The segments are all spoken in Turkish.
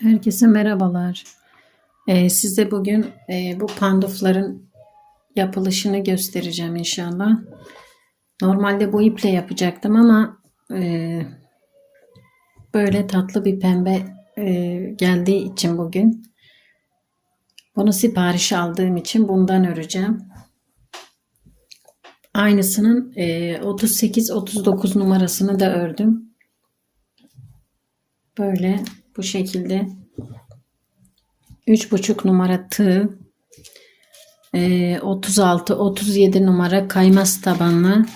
Herkese merhabalar. Ee, size bugün e, bu pandufların yapılışını göstereceğim inşallah. Normalde bu iple yapacaktım ama e, böyle tatlı bir pembe e, geldiği için bugün bunu sipariş aldığım için bundan öreceğim. Aynısının e, 38-39 numarasını da ördüm. Böyle bu şekilde üç buçuk numara tığ e, 36 37 numara kaymaz tabanlı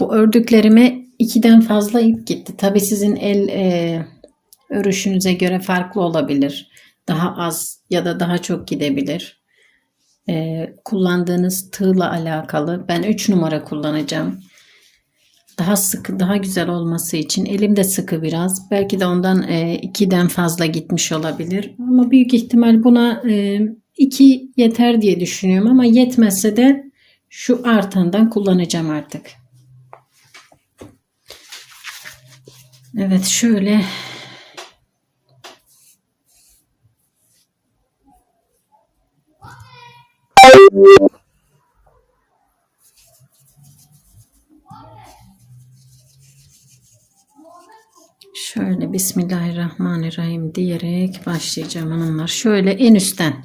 bu ördüklerime ikiden fazla ip gitti. Tabi sizin el e, örüşünüze göre farklı olabilir. Daha az ya da daha çok gidebilir e, kullandığınız tığla alakalı. Ben 3 numara kullanacağım. Daha sıkı, daha güzel olması için elim de sıkı biraz. Belki de ondan 2'den fazla gitmiş olabilir. Ama büyük ihtimal buna 2 e, yeter diye düşünüyorum. Ama yetmezse de şu artandan kullanacağım artık. Evet şöyle Şöyle Bismillahirrahmanirrahim diyerek başlayacağım hanımlar. Şöyle en üstten.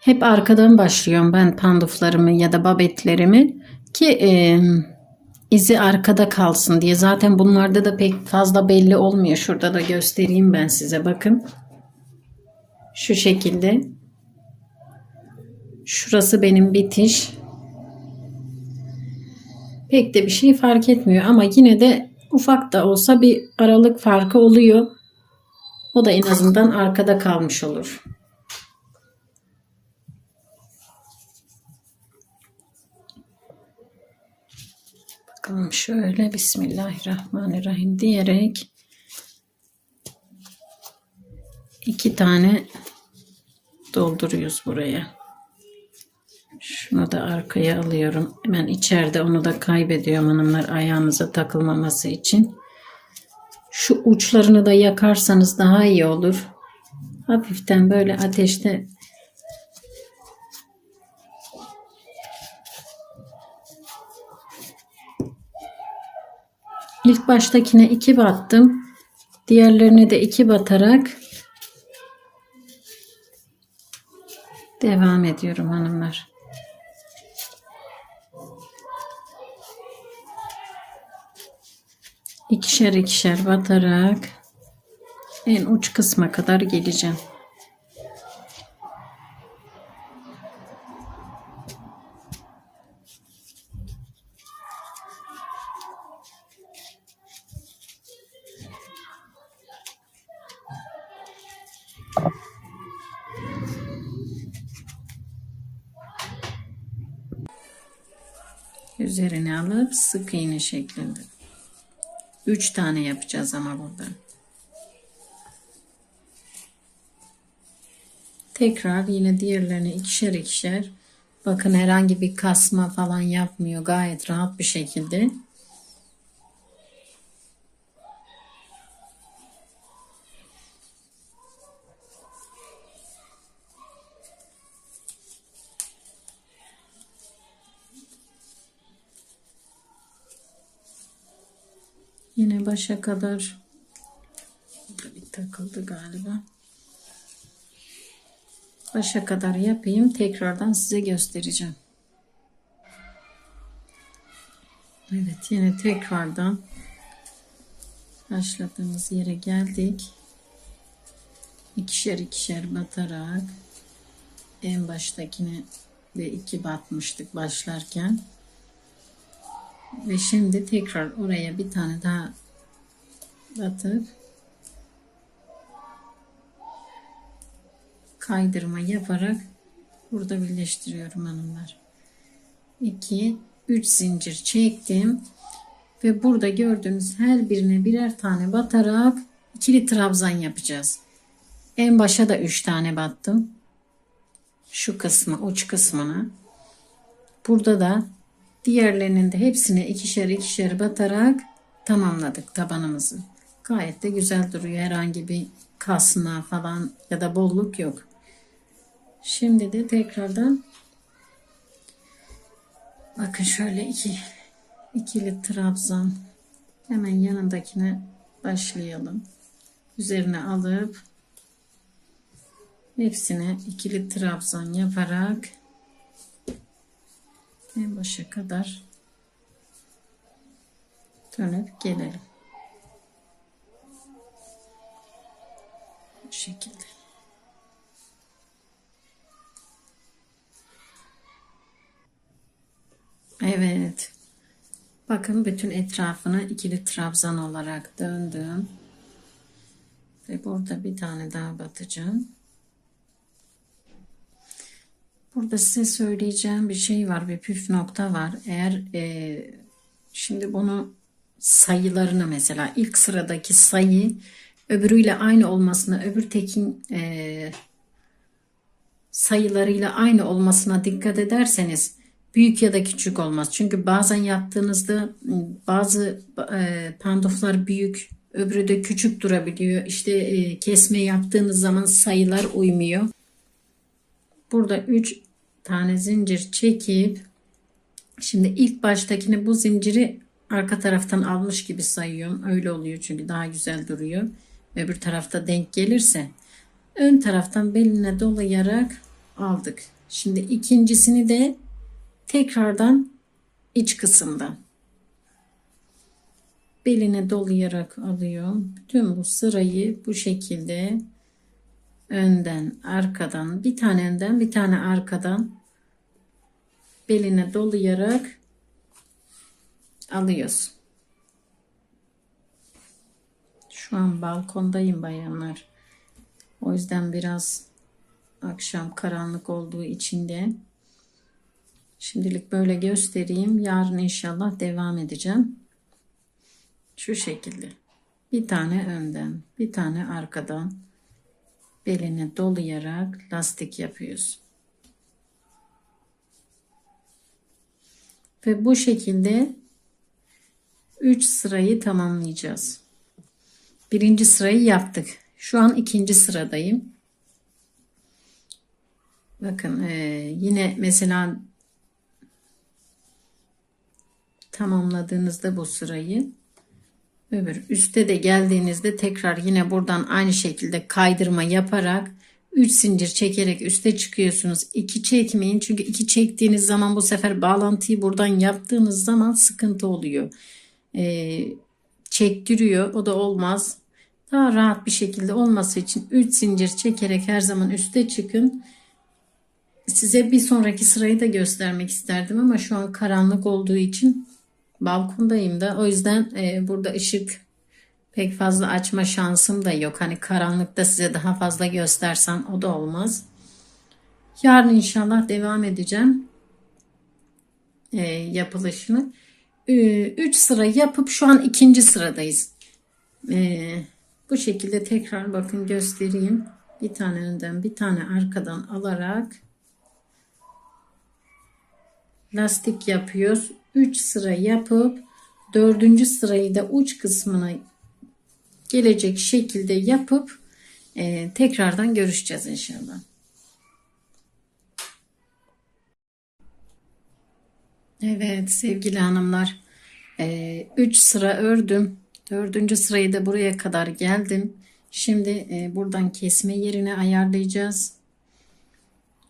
Hep arkadan başlıyorum ben panduflarımı ya da babetlerimi ki e, izi arkada kalsın diye. Zaten bunlarda da pek fazla belli olmuyor. Şurada da göstereyim ben size bakın. Şu şekilde. Şurası benim bitiş. Pek de bir şey fark etmiyor ama yine de ufak da olsa bir aralık farkı oluyor. O da en azından arkada kalmış olur. Bakalım şöyle Bismillahirrahmanirrahim diyerek iki tane dolduruyoruz buraya. Şunu da arkaya alıyorum. Hemen içeride onu da kaybediyorum hanımlar ayağınıza takılmaması için. Şu uçlarını da yakarsanız daha iyi olur. Hafiften böyle ateşte İlk baştakine iki battım. Diğerlerine de iki batarak devam ediyorum hanımlar. İkişer ikişer batarak en uç kısma kadar geleceğim. Üzerine alıp sık iğne şeklinde. 3 tane yapacağız ama burada. Tekrar yine diğerlerini ikişer ikişer. Bakın herhangi bir kasma falan yapmıyor. Gayet rahat bir şekilde. Başa kadar bir takıldı galiba. Başa kadar yapayım. Tekrardan size göstereceğim. Evet yine tekrardan başladığımız yere geldik. İkişer ikişer batarak en baştakine de iki batmıştık başlarken. Ve şimdi tekrar oraya bir tane daha batıp kaydırma yaparak burada birleştiriyorum hanımlar. 2 3 zincir çektim ve burada gördüğünüz her birine birer tane batarak ikili trabzan yapacağız. En başa da 3 tane battım. Şu kısmı uç kısmına. Burada da Diğerlerinin de hepsine ikişer ikişer batarak tamamladık tabanımızı. Gayet de güzel duruyor. Herhangi bir kasma falan ya da bolluk yok. Şimdi de tekrardan bakın şöyle iki ikili trabzan hemen yanındakine başlayalım. Üzerine alıp hepsine ikili trabzan yaparak en başa kadar dönüp gelelim. Evet. Bakın bütün etrafını ikili trabzan olarak döndüm. Ve burada bir tane daha batacağım. Burada size söyleyeceğim bir şey var, bir püf nokta var. Eğer e, şimdi bunu sayılarını mesela ilk sıradaki sayı öbürüyle aynı olmasına, öbür tekin e, sayılarıyla aynı olmasına dikkat ederseniz büyük ya da küçük olmaz. Çünkü bazen yaptığınızda bazı e, pandoflar büyük, öbürü de küçük durabiliyor. İşte e, kesme yaptığınız zaman sayılar uymuyor. Burada 3 tane zincir çekip şimdi ilk baştakini bu zinciri arka taraftan almış gibi sayıyorum. Öyle oluyor çünkü daha güzel duruyor. Öbür tarafta denk gelirse ön taraftan beline dolayarak aldık. Şimdi ikincisini de tekrardan iç kısımdan beline dolayarak alıyorum. Bütün bu sırayı bu şekilde önden, arkadan, bir tane önden, bir tane arkadan beline dolayarak alıyoruz. Şu an balkondayım bayanlar. O yüzden biraz akşam karanlık olduğu için de şimdilik böyle göstereyim. Yarın inşallah devam edeceğim. Şu şekilde. Bir tane önden, bir tane arkadan beline dolayarak lastik yapıyoruz. Ve bu şekilde 3 sırayı tamamlayacağız. Birinci sırayı yaptık. Şu an ikinci sıradayım. Bakın e, yine mesela tamamladığınızda bu sırayı öbür üste de geldiğinizde tekrar yine buradan aynı şekilde kaydırma yaparak 3 zincir çekerek üste çıkıyorsunuz. 2 çekmeyin çünkü 2 çektiğiniz zaman bu sefer bağlantıyı buradan yaptığınız zaman sıkıntı oluyor. Ee, çektiriyor o da olmaz. Daha rahat bir şekilde olması için 3 zincir çekerek her zaman üste çıkın. Size bir sonraki sırayı da göstermek isterdim ama şu an karanlık olduğu için balkondayım da o yüzden e, burada ışık pek fazla açma şansım da yok. Hani karanlıkta size daha fazla göstersem o da olmaz. Yarın inşallah devam edeceğim e, yapılışını. 3 sıra yapıp şu an ikinci sıradayız. E, bu şekilde tekrar bakın göstereyim. Bir tane önden bir tane arkadan alarak lastik yapıyoruz. 3 sıra yapıp dördüncü sırayı da uç kısmına gelecek şekilde yapıp e, tekrardan görüşeceğiz inşallah. Evet sevgili hanımlar 3 e, sıra ördüm. Dördüncü sırayı da buraya kadar geldim. Şimdi e, buradan kesme yerini ayarlayacağız.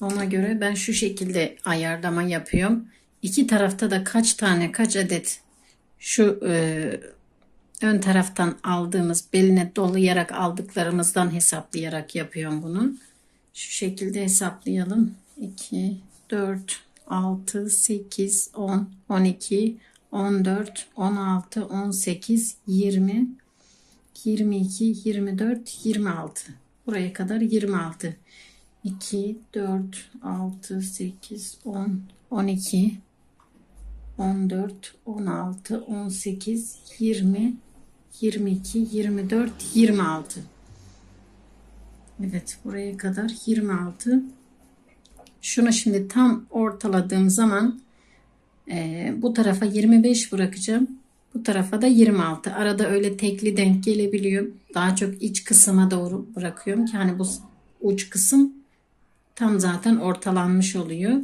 Ona göre ben şu şekilde ayarlama yapıyorum. İki tarafta da kaç tane kaç adet şu e, ön taraftan aldığımız beline dolayarak aldıklarımızdan hesaplayarak yapıyorum bunu. Şu şekilde hesaplayalım. 2, 4, 6, 8, 10, 12, 14, 16, 18, 20, 22, 24, 26. Buraya kadar 26. 2, 4, 6, 8, 10, 12, 14, 16, 18, 20, 22, 24, 26. Evet buraya kadar 26. Şunu şimdi tam ortaladığım zaman Ee, bu tarafa 25 bırakacağım. Bu tarafa da 26. Arada öyle tekli denk gelebiliyor. Daha çok iç kısma doğru bırakıyorum ki hani bu uç kısım tam zaten ortalanmış oluyor.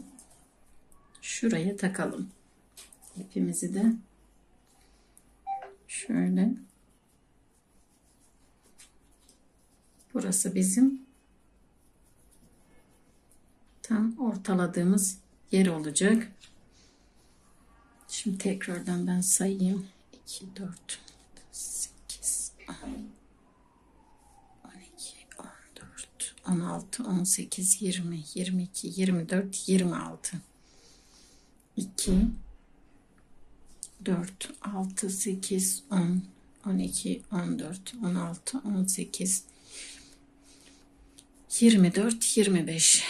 Şuraya takalım. İpimizi de şöyle Burası bizim tam ortaladığımız yer olacak. Şimdi tekrardan ben sayayım. 2, 4, 8, 10, 12, 14, 16, 18, 20, 22, 24, 26. 2, 4, 6, 8, 10, 12, 14, 16, 18, 24, 25.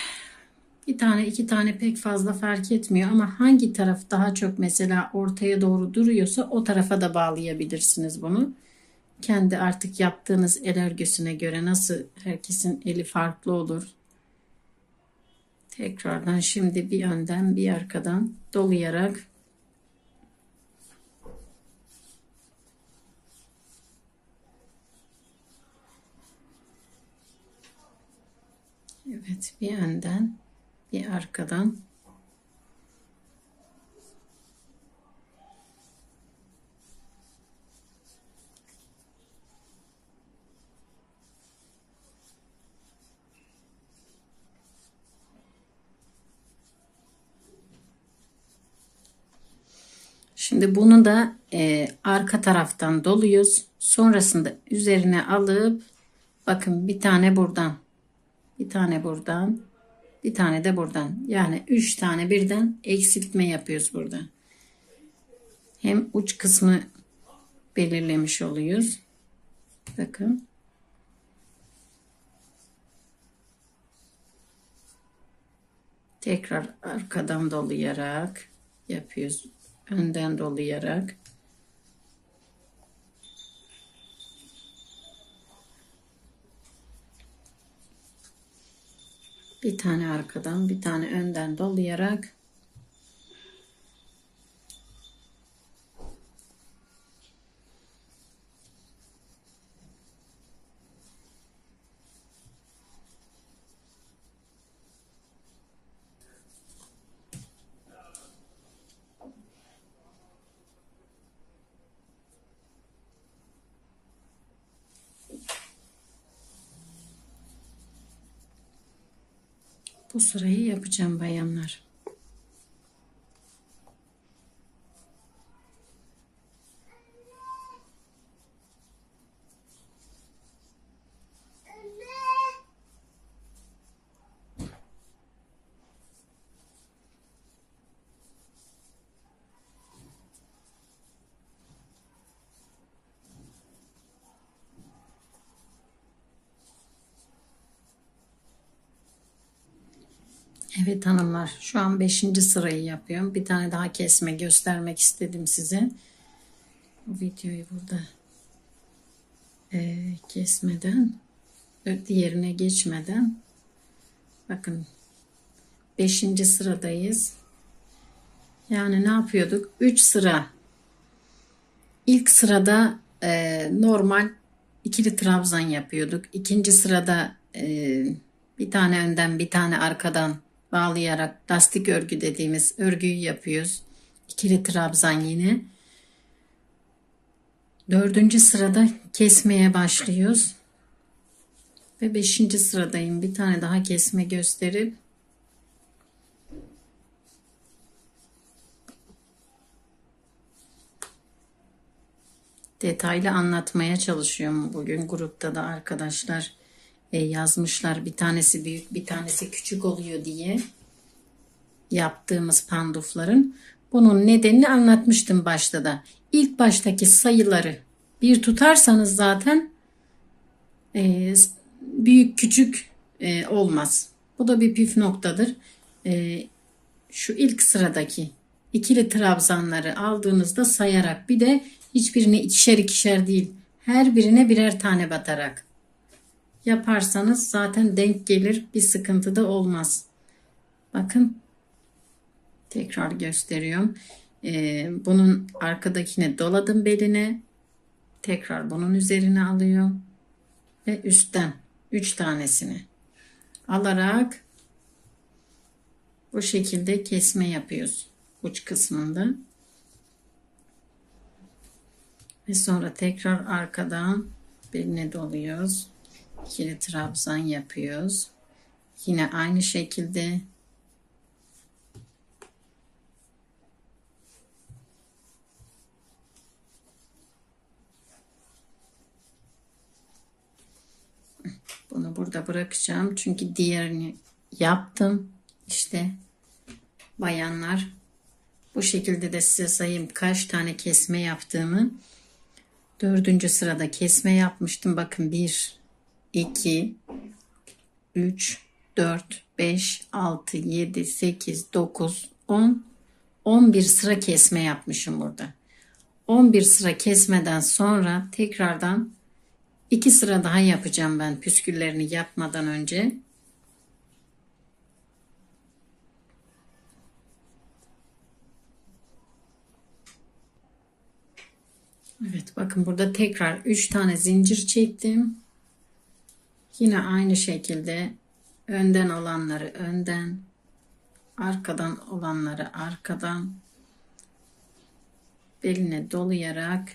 Bir tane iki tane pek fazla fark etmiyor ama hangi taraf daha çok mesela ortaya doğru duruyorsa o tarafa da bağlayabilirsiniz bunu. Kendi artık yaptığınız el örgüsüne göre nasıl herkesin eli farklı olur. Tekrardan şimdi bir önden bir arkadan dolayarak Evet bir önden bir arkadan Şimdi bunu da e, arka taraftan doluyoruz. Sonrasında üzerine alıp bakın bir tane buradan bir tane buradan bir tane de buradan. Yani 3 tane birden eksiltme yapıyoruz burada. Hem uç kısmı belirlemiş oluyoruz. Bakın. Tekrar arkadan dolayarak yapıyoruz. Önden dolayarak. Bir tane arkadan bir tane önden dolayarak Bu sırayı yapacağım bayanlar. Evet hanımlar şu an 5. sırayı yapıyorum. Bir tane daha kesme göstermek istedim size. Bu videoyu burada e, kesmeden diğerine geçmeden bakın 5. sıradayız. Yani ne yapıyorduk? 3 sıra ilk sırada e, normal ikili trabzan yapıyorduk. İkinci sırada e, bir tane önden bir tane arkadan bağlayarak lastik örgü dediğimiz örgüyü yapıyoruz. İkili trabzan yine. Dördüncü sırada kesmeye başlıyoruz. Ve beşinci sıradayım. Bir tane daha kesme gösterip detaylı anlatmaya çalışıyorum bugün grupta da arkadaşlar yazmışlar. Bir tanesi büyük, bir tanesi küçük oluyor diye yaptığımız pandufların. Bunun nedenini anlatmıştım başta da. İlk baştaki sayıları bir tutarsanız zaten e, büyük küçük e, olmaz. Bu da bir püf noktadır. E, şu ilk sıradaki ikili trabzanları aldığınızda sayarak bir de hiçbirini ikişer ikişer değil her birine birer tane batarak yaparsanız zaten denk gelir. Bir sıkıntı da olmaz. Bakın tekrar gösteriyorum. Ee, bunun arkadakine doladım beline. Tekrar bunun üzerine alıyor. Ve üstten 3 tanesini alarak bu şekilde kesme yapıyoruz uç kısmında. Ve sonra tekrar arkadan beline doluyoruz. İkili trabzan yapıyoruz. Yine aynı şekilde Bunu burada bırakacağım. Çünkü diğerini yaptım. İşte bayanlar bu şekilde de size sayayım kaç tane kesme yaptığımı. Dördüncü sırada kesme yapmıştım. Bakın 1, 2, 3, 4, 5, 6, 7, 8, 9, 10, 11 sıra kesme yapmışım burada. 11 sıra kesmeden sonra tekrardan 2 sıra daha yapacağım ben püsküllerini yapmadan önce. Evet bakın burada tekrar 3 tane zincir çektim. Yine aynı şekilde önden olanları önden, arkadan olanları arkadan beline dolayarak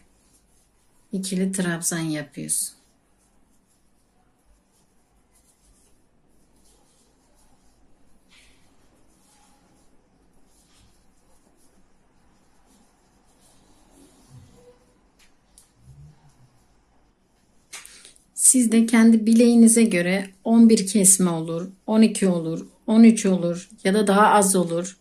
ikili trabzan yapıyoruz. Siz de kendi bileğinize göre 11 kesme olur, 12 olur, 13 olur ya da daha az olur.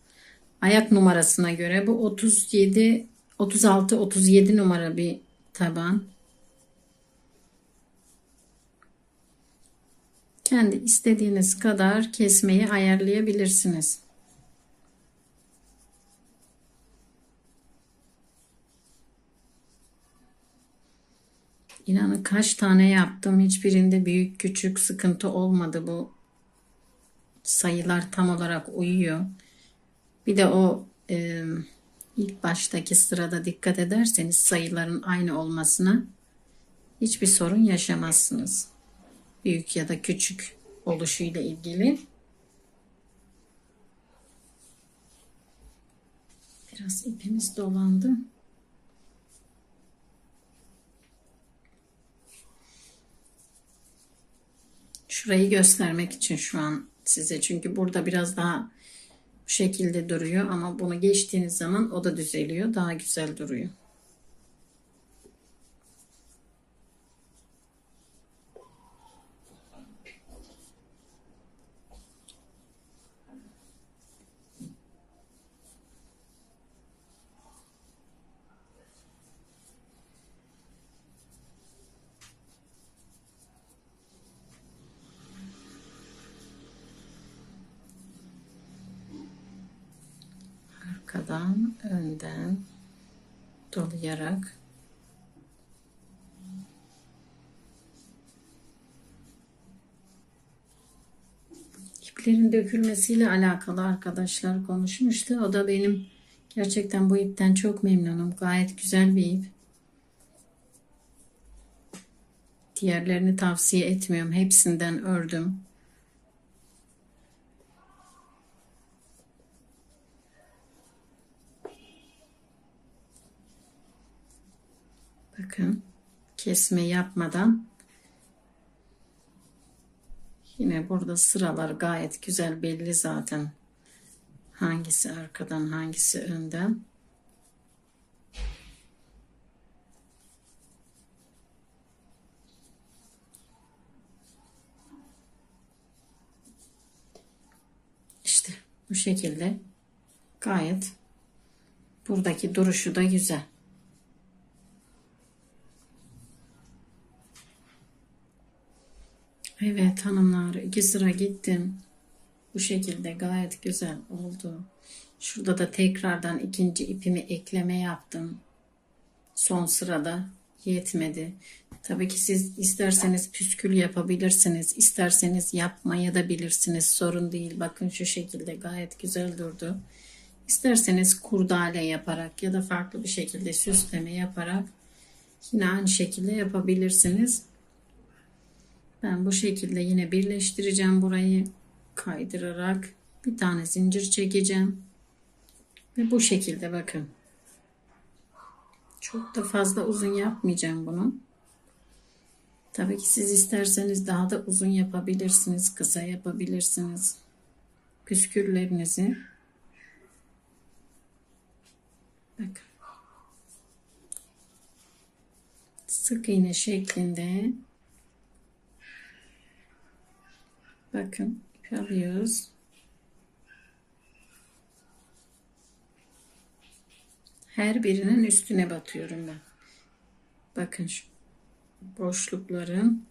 Ayak numarasına göre bu 37, 36, 37 numara bir taban. Kendi istediğiniz kadar kesmeyi ayarlayabilirsiniz. İnanın kaç tane yaptım. Hiçbirinde büyük küçük sıkıntı olmadı. Bu sayılar tam olarak uyuyor. Bir de o e, ilk baştaki sırada dikkat ederseniz sayıların aynı olmasına hiçbir sorun yaşamazsınız. Büyük ya da küçük oluşuyla ilgili. Biraz ipimiz dolandı. Şurayı göstermek için şu an size. Çünkü burada biraz daha bu şekilde duruyor ama bunu geçtiğiniz zaman o da düzeliyor. Daha güzel duruyor. arkadan önden dolayarak iplerin dökülmesiyle alakalı arkadaşlar konuşmuştu. O da benim gerçekten bu ipten çok memnunum. Gayet güzel bir ip. Diğerlerini tavsiye etmiyorum. Hepsinden ördüm. Bakın kesme yapmadan yine burada sıralar gayet güzel belli zaten. Hangisi arkadan hangisi önden. İşte bu şekilde gayet buradaki duruşu da güzel. Evet hanımlar iki sıra gittim. Bu şekilde gayet güzel oldu. Şurada da tekrardan ikinci ipimi ekleme yaptım. Son sırada yetmedi. Tabii ki siz isterseniz püskül yapabilirsiniz. isterseniz yapmaya da bilirsiniz. Sorun değil. Bakın şu şekilde gayet güzel durdu. İsterseniz kurdale yaparak ya da farklı bir şekilde süsleme yaparak yine aynı şekilde yapabilirsiniz. Ben bu şekilde yine birleştireceğim burayı kaydırarak bir tane zincir çekeceğim. Ve bu şekilde bakın. Çok da fazla uzun yapmayacağım bunu. Tabii ki siz isterseniz daha da uzun yapabilirsiniz, kısa yapabilirsiniz. Püsküllerinizi bakın. Sık iğne şeklinde bakın ip alıyoruz. Her birinin üstüne batıyorum ben. Bakın şu boşlukların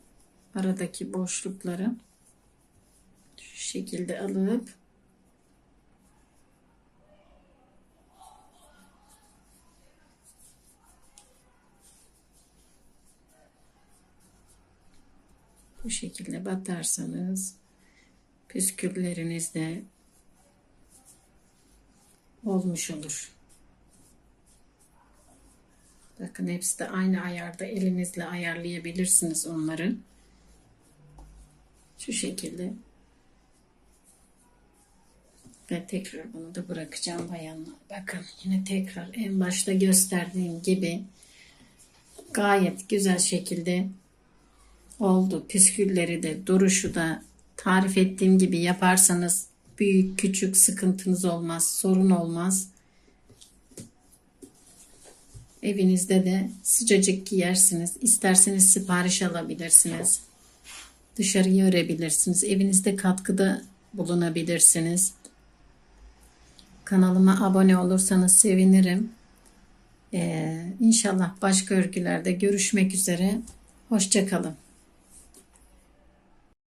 aradaki boşlukları şu şekilde alıp bu şekilde batarsanız püskülleriniz de olmuş olur. Bakın hepsi de aynı ayarda elinizle ayarlayabilirsiniz onları. Şu şekilde. Ve tekrar bunu da bırakacağım bayanlar. Bakın yine tekrar en başta gösterdiğim gibi gayet güzel şekilde oldu. Püskülleri de duruşu da tarif ettiğim gibi yaparsanız büyük küçük sıkıntınız olmaz, sorun olmaz. Evinizde de sıcacık giyersiniz. İsterseniz sipariş alabilirsiniz. Dışarıya örebilirsiniz. Evinizde katkıda bulunabilirsiniz. Kanalıma abone olursanız sevinirim. Ee, inşallah başka örgülerde görüşmek üzere. Hoşçakalın.